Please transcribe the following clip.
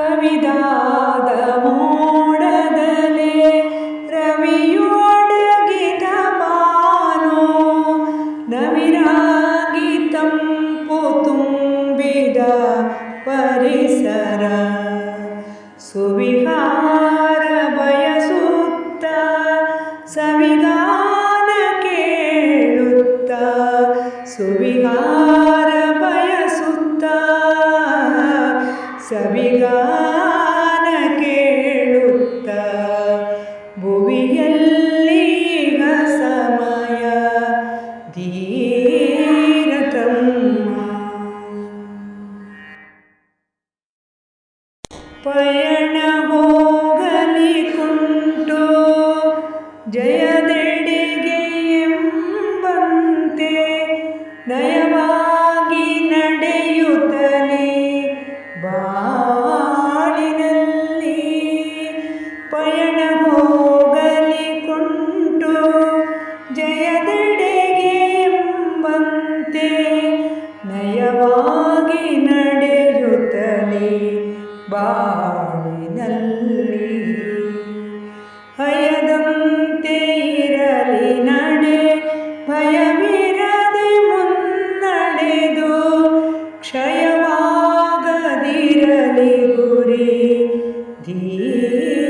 ಕವಿದಾದ ಮೋಡದಲೆ ರವಿಯೊಡಗಿದ ಮಾನೋ ನವಿರಾಗಿ ತಂಪು ತುಂಬಿದ ಪರಿಸರ. ಸುವಿಹಾರ ಬಯಸುತ್ತ ಸವಿಗಾನ ಕೇಳುತ್ತ ಸುವಿಹಾರ ಬಯಸುತ್ತ ಸವಿಗಾನ ಕೇಳುತ್ತ ಭುವಿಯಲ್ಲೀಗ ಸಮಯ ಧೀರತಮ್ಮ ಪಯಣ ಹೋಗಲಿ ಕುಂಟು ಜಯದೆಡೆಗೆ ನಯವಾಗಿ ನಡೆಯುತ್ತಲೇ ಬಾಳಿನಲ್ಲಿ ಪಯಣ ಹೋಗಲಿಕೊಂಡು ಜಯದೆಡೆಗೆಂಬಂತೆ ನಯವಾಗಿ ನಡೆಯುತ್ತಲೇ ಬಾಳಿನಲ್ಲಿ dear.